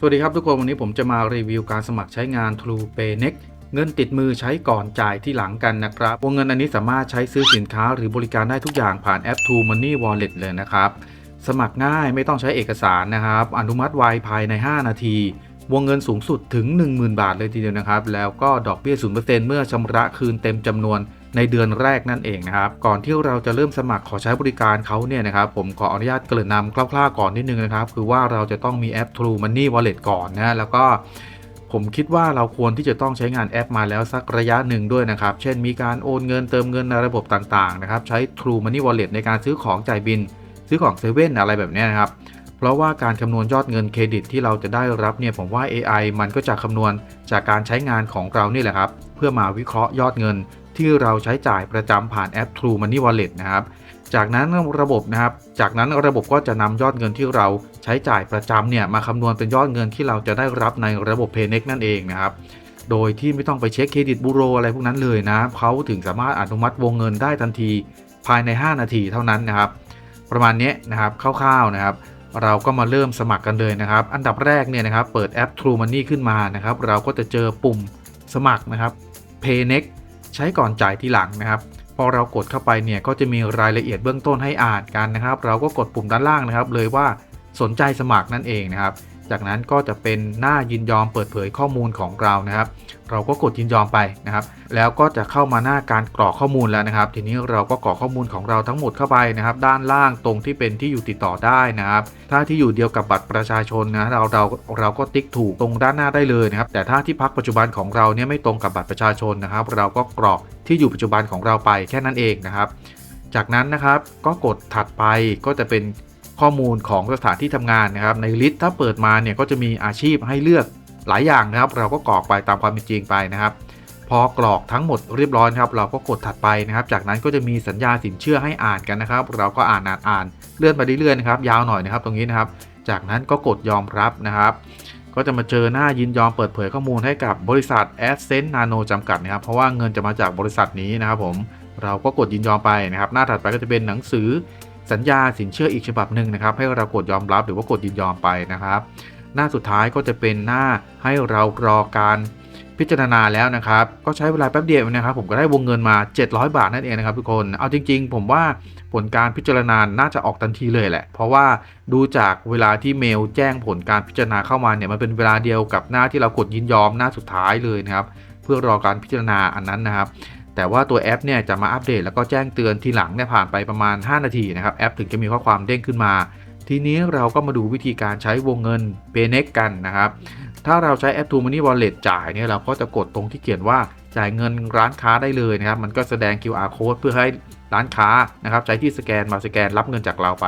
สวัสดีครับทุกคน วันนี้ผมจะมารีวิวการสมัครใช้งาน True Pay Next เงินติดมือใช้ก่อนจ่ายที่หลังกันนะครับวงเงินอันนี้สามารถใช้ซื้อสินค้าหรือบริการได้ทุกอย่างผ่านแอป True Money Wallet เลยนะครับ สมัครง่ายไม่ต้องใช้เอกสารนะครับ อนุมัติไวภายใน 5 นาที วงเงินสูงสุดถึง 10,000 บาทเลยทีเดียวนะครับ แล้วก็ดอกเบี้ย 0%เมื่อชำระคืนเต็มจำนวน ในเดือนแรกนั่นเองนะครับก่อนที่เราจะเริ่มสมัครขอใช้บริการเขาเนี่ยนะครับผมขออนุญาตเกริ่นนำคร่าวๆก่อนนิดนึงนะครับคือว่าเราจะต้องมีแอป True Money Wallet ก่อนนะแล้วก็ผมคิดว่าเราควรที่จะต้องใช้งานแอปมาแล้วสักระยะหนึ่งด้วยนะครับ เช่นมีการโอนเงินเติมเงินในระบบต่างๆนะครับ ใช้ True Money Wallet ในการซื้อของจ่ายบิน ซื้อของเซเว่นอะไรแบบนี้นะครับ เพราะว่าการคำนวณยอดเงินเครดิตที่เราจะได้รับเนี่ยผมว่า AI มันก็จะคำนวณจากการใช้งานของเรานี่แหละครับ เพื่อมาวิเคราะห์ยอดเงิน ที่เราใช้จ่ายประจำผ่านแอป True Money Wallet นะครับ จากนั้นระบบนะครับ จากนั้นระบบก็จะนำยอดเงินที่เราใช้จ่ายประจำเนี่ยมาคำนวณเป็นยอดเงินที่เราจะได้รับในระบบ Paynex นั่นเองนะครับ โดยที่ไม่ต้องไปเช็คเครดิตบูโรอะไรพวกนั้นเลยนะเขาถึงสามารถอนุมัติวงเงินได้ทันทีภายใน 5 นาทีเท่านั้นนะครับ ประมาณนี้นะครับคร่าวๆนะครับเราก็มาเริ่มสมัครกันเลยนะครับ อันดับแรกเนี่ยนะครับ เปิดแอป True Money ขึ้นมานะครับ เราก็จะเจอปุ่มสมัครนะครับ Paynext ใช้ก่อนจ่ายทีหลังนะครับพอเรากดเข้าไปเนี่ยก็จะมีรายละเอียดเบื้องต้นให้อ่านกันนะครับ เราก็กดปุ่มด้านล่างนะครับ เลยว่าสนใจสมัครนั่นเองนะครับ จากนั้นก็จะเป็นหน้ายินยอมเปิดเผยข้อมูลของเรานะครับ เราก็กดยินยอมไปนะครับ แล้วก็จะเข้ามาหน้าการกรอกข้อมูลแล้วนะครับ ทีนี้เราก็กรอกข้อมูลของเราทั้งหมดเข้าไปนะครับ ด้านล่างตรงที่เป็นที่อยู่ติดต่อได้นะครับ ถ้าที่อยู่เดียวกับบัตรประชาชนนะเราเราเราก็ติ๊กถูกตรงด้านหน้าได้เลยนะครับ แต่ถ้าที่พักปัจจุบันของเราเนี่ยไม่ตรงกับบัตรประชาชนนะครับ เราก็กรอกที่อยู่ปัจจุบันของเราไปแค่นั้นเองนะครับ จากนั้นนะครับก็กดถัดไปก็จะเป็น ข้อมูลของสถานที่ทำงานนะครับ ในลิสต์ถ้าเปิดมาเนี่ยก็จะมีอาชีพให้เลือกหลายอย่างนะครับ เราก็กรอกไปตามความเป็นจริงไปนะครับ พอกรอกทั้งหมดเรียบร้อยครับ เราก็กดถัดไปนะครับ จากนั้นก็จะมีสัญญาสินเชื่อให้อ่านกันนะครับ เราก็อ่านอ่านอ่านเลื่อนไปเรื่อยๆนะครับ ยาวหน่อยนะครับ ตรงนี้นะครับ จากนั้นก็กดยอมรับนะครับ ก็จะมาเจอหน้ายินยอมเปิดเผยข้อมูลให้กับบริษัท a d s e n s e Nano จำกัดนะครับ เพราะว่าเงินจะมาจากบริษัทนี้นะครับผมเราก็กดยินยอมไปนะครับ หน้าถัดไปก็จะเป็นหนังสือ สัญญาสินเชื่ออีกฉบับหนึ่งนะครับ ให้เรากดยอมรับหรือว่ากดยินยอมไปนะครับ หน้าสุดท้ายก็จะเป็นหน้าให้เรารอการพิจารณาแล้วนะครับ ก็ใช้เวลาแป๊บเดียวนะครับ ผมก็ได้วงเงินมา 700 บาทนั่นเองนะครับทุกคน เอาจริง ๆ ผมว่าผลการพิจารณาน่าจะออกทันทีเลยแหละ เพราะว่าดูจากเวลาที่เมลแจ้งผลการพิจารณาเข้ามาเนี่ยมันเป็นเวลาเดียวกับหน้าที่เรากดยินยอมหน้าสุดท้ายเลยนะครับ เพื่อรอการพิจารณาอันนั้นนะครับ แต่ว่าตัวแอปเนี่ยจะมาอัปเดตแล้วก็แจ้งเตือนทีหลังเนี่ยผ่านไปประมาณ 5 นาทีนะครับแอปถึงจะมีข้อความเด้งขึ้นมา ทีนี้เราก็มาดูวิธีการใช้วงเงิน p a y n e x กันนะครับถ้าเราใช้แอป True Money Wallet จ่ายเนี่ยเราก็จะกดตรงที่เขียนว่าจ่ายเงินร้านค้าได้เลยนะครับมันก็แสดง QR code เพื่อให้ร้านค้านะครับใช้ที่สแกนมาสแกนรับเงินจากเราไป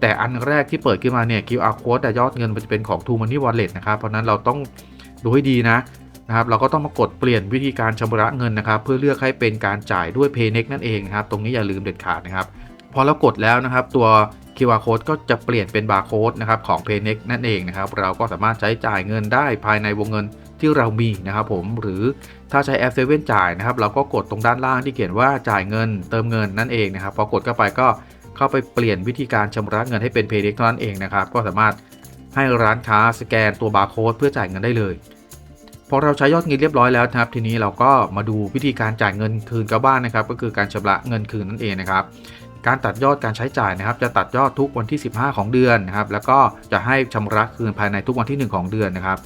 แต่อันแรกที่เปิดขึ้นมาเนี่ย QR code แต่ยอดเงินมันจะเป็นของ True Money Wallet นะครับเพราะนั้นเราต้องดูให้ดีนะ นะครับเราก็ต้องมากดเปลี่ยนวิธีการชำระเงินนะครับ เพื่อเลือกให้เป็นการจ่ายด้วย Paynext นั่นเองนะครับ ตรงนี้อย่าลืมเด็ดขาดนะครับ พอเรากดแล้วนะครับ ตัว QR code ก็จะเปลี่ยนเป็น barcode นะครับของ Paynext นั่นเองนะครับ เราก็สามารถใช้จ่ายเงินได้ภายในวงเงินที่เรามีนะครับผมหรือถ้าใช้แอปเซเว่นจ่ายนะครับ เราก็กดตรงด้านล่างที่เขียนว่าจ่ายเงินเติมเงินนั่นเองนะครับ พอกดเข้าไปก็เข้าไปเปลี่ยนวิธีการชำระเงินให้เป็น Paynext เท่านั้นเองนะครับ ก็สามารถให้ร้านค้าสแกนตัว barcode เพื่อจ่ายเงินได้เลย พอเราใช้ยอดเงินเรียบร้อยแล้วนะครับ ทีนี้เราก็มาดูวิธีการจ่ายเงินคืนกับบ้านนะครับ ก็คือการชำระเงินคืนนั่นเองนะครับ การตัดยอดการใช้จ่ายนะครับ จะตัดยอดทุกวันที่ 15 ของเดือนนะครับ แล้วก็จะให้ชำระคืนภายในทุกวันที่ 1 ของเดือนนะครับ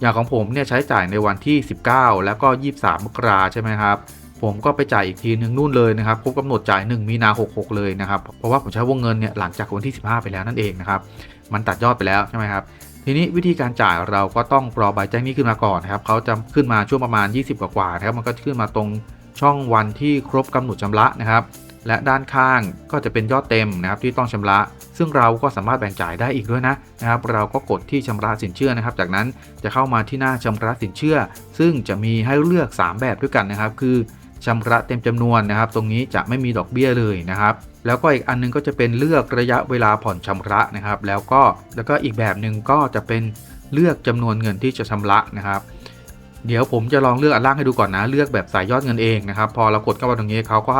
อย่างของผมเนี่ยใช้จ่ายในวันที่ 19 แล้วก็ 23 มกราใช่ไหมครับผมก็ไปจ่ายอีกทีนึงนู่นเลยนะครับครบกำหนดจ่าย 1 มีนา 66 เลยนะครับ เพราะว่าผมใช้วงเงินเนี่ยหลังจากวันที่ 15 ไปแล้วนั่นเองนะครับ มันตัดยอดไปแล้วใช่ไหมครับ ทีนี้วิธีการจ่ายเราก็ต้องรอใบแจ้งหนี้ขึ้นมาก่อนนะครับเขาจะขึ้นมาช่วงประมาณ 20 กว่าๆนะครับมันก็ขึ้นมาตรงช่องวันที่ครบกำหนดชำระนะครับ และด้านข้างก็จะเป็นยอดเต็มนะครับที่ต้องชำระ ซึ่งเราก็สามารถแบ่งจ่ายได้อีกด้วยนะนะครับ เราก็กดที่ชำระสินเชื่อนะครับ จากนั้นจะเข้ามาที่หน้าชำระสินเชื่อ ซึ่งจะมีให้เลือก 3 แบบด้วยกันนะครับ คือ ชำระเต็มจำนวนนะครับ ตรงนี้จะไม่มีดอกเบี้ยเลยนะครับแล้วก็อีกอันนึงก็จะเป็นเลือกระยะเวลาผ่อนชำระนะครับ แล้วก็แล้วก็อีกแบบหนึ่งก็จะเป็นเลือกจำนวนเงินที่จะชำระนะครับ เดี๋ยวผมจะลองเลือกอันล่างให้ดูก่อนนะ เลือกแบบใส่ยอดเงินเองนะครับ พอเรากดเข้าไปตรงนี้เขาก็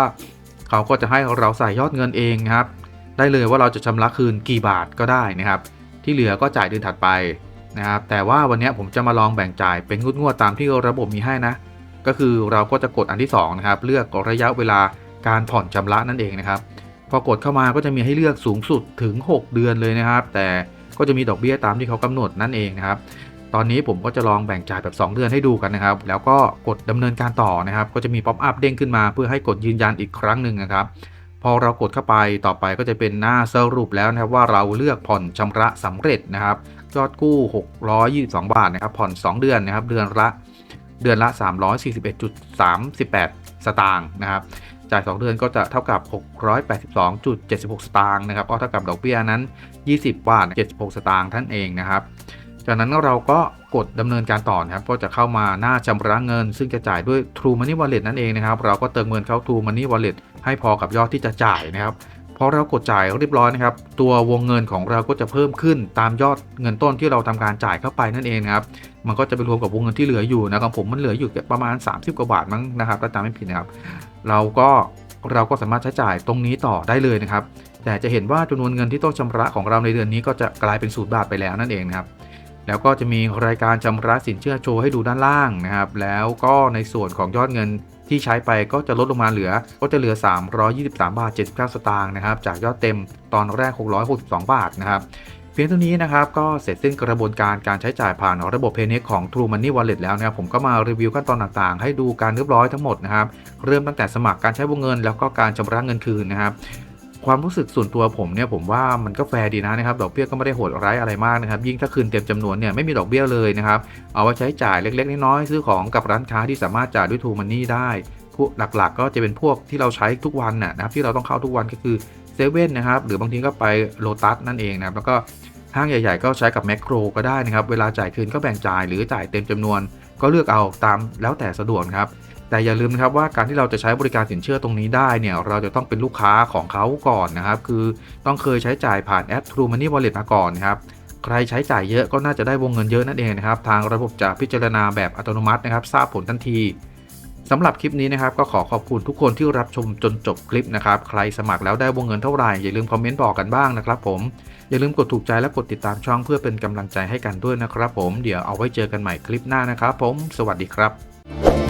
เขาก็จะให้เราใส่ยอดเงินเองนะครับ ได้เลยว่าเราจะชำระคืนกี่บาทก็ได้นะครับ ที่เหลือก็จ่ายเดือนถัดไปนะครับ แต่ว่าวันนี้ผมจะมาลองแบ่งจ่ายเป็นงวดๆตามที่ระบบมีให้นะ ก็คือเราก็จะกดอันที่2นะครับเลือกระยะเวลาการผ่อนชำระนั่นเองนะครับ พอกดเข้ามาก็จะมีให้เลือกสูงสุดถึง 6 เดือนเลยนะครับ แต่ก็จะมีดอกเบี้ยตามที่เขากำหนดนั่นเองนะครับ ตอนนี้ผมก็จะลองแบ่งจ่ายแบบ 2 เดือนให้ดูกันนะครับ แล้วก็กดดำเนินการต่อนะครับ ก็จะมีป๊อปอัพเด้งขึ้นมา เพื่อให้กดยืนยันอีกครั้งหนึ่งนะครับ พอเรากดเข้าไปต่อไปก็จะเป็นหน้าสรุปแล้วนะครับว่าเราเลือกผ่อนชำระสำเร็จนะครับยอดกู้ 622 บาทนะครับผ่อน 2 เดือนนะครับเดือนละ เดือนละ 341.38 สตางค์นะครับ จ่าย 2 เดือนก็จะเท่ากับ 682.76 สตางค์นะครับ ก็เท่ากับดอกเบี้ยนั้น 20 บาท 76 สตางค์ท่านเองนะครับ จากนั้นเราก็กดดำเนินการต่อนะครับ ก็จะเข้ามาหน้าชำระเงิน ซึ่งจะจ่ายด้วย True Money Wallet นั่นเองนะครับ เราก็เติมเงินเข้า True Money Wallet ให้พอกับยอดที่จะจ่ายนะครับ อเรากดจ่ายเรียบร้อยนะครับ ตัววงเงินของเราก็จะเพิ่มขึ้นตามยอดเงินต้นที่เราทำการจ่ายเข้าไปนั่นเองนะครับ มันก็จะไปรวมกับวงเงินที่เหลืออยู่นะครับผมมันเหลืออยู่ประมาณ 30 กว่าบาทมั้งนะครับถ้าจำไม่ผิดนะครับ เราก็เราก็สามารถใช้จ่ายตรงนี้ต่อได้เลยนะครับ แต่จะเห็นว่าจำนวนเงินที่ต้องชำระของเราในเดือนนี้ก็จะกลายเป็นศูนย์บาทไปแล้วนั่นเองนะครับแล้วก็จะมีรายการชำระสินเชื่อโชว์ให้ดูด้านล่างนะครับ แล้วก็ในส่วนของยอดเงิน ที่ใช้ไปก็จะลดลงมาเหลือ ก็จะเหลือ 323 บาท 79 สตางค์นะครับ จากยอดเต็มตอนแรก 662 บาทนะครับเพียงเท่านี้นะครับก็เสร็จสิ้นกระบวนการการใช้จ่ายผ่านระบบ Paynex ของ True Money Wallet แล้วนะครับผมก็มารีวิวขั้นตอนต่างๆ ให้ดูการเรียบร้อยทั้งหมดนะครับเริ่มตั้งแต่สมัครการใช้วงเงิน แล้วก็การชำระเงินคืนนะครับ ความรู้สึกส่วนตัวผมเนี่ยผมว่ามันก็แฟร์ดีนะนะครับดอกเบี้ยก็ไม่ได้โหดร้ายอะไรมากนะครับยิ่งถ้าคืนเต็มจำนวนเนี่ยไม่มีดอกเบี้ยเลยนะครับเอาไว้ใช้จ่ายเล็กๆน้อยๆซื้อของกับร้านค้าที่สามารถจ่ายด้วย True Money ได้พวกหลักๆ ก็จะเป็นพวกที่เราใช้ทุกวันน่ะนะครับที่เราต้องเข้าทุกวันก็คือเซเว่นนะครับหรือบางทีก็ไปโลตัสนั่นเองนะครับแล้วก็ห้างใหญ่ๆ ก็ใช้กับแมคโครก็ได้นะครับ เวลาจ่ายคืนก็แบ่งจ่ายหรือจ่ายเต็มจำนวน ก็เลือกเอาตามแล้วแต่สะดวกครับ แต่อย่าลืมนะครับว่าการที่เราจะใช้บริการสินเชื่อตรงนี้ได้เนี่ยเราจะต้องเป็นลูกค้าของเขาก่อนนะครับ คือต้องเคยใช้จ่ายผ่านแอป True Money Wallet มาก่อนนะครับใครใช้จ่ายเยอะก็น่าจะได้วงเงินเยอะนั่นเองนะครับ ทางระบบจะพิจารณาแบบอัตโนมัตินะครับ ทราบผลทันทีสำหรับคลิปนี้นะครับ ก็ขอขอบคุณทุกคนที่รับชมจนจบคลิปนะครับ ใครสมัครแล้วได้วงเงินเท่าไหร่ อย่าลืมคอมเมนต์บอกกันบ้างนะครับผม อย่าลืมกดถูกใจและกดติดตามช่องเพื่อเป็นกำลังใจให้กันด้วยนะครับผม เดี๋ยวเอาไว้เจอกันใหม่คลิปหน้านะครับผม สวัสดีครับ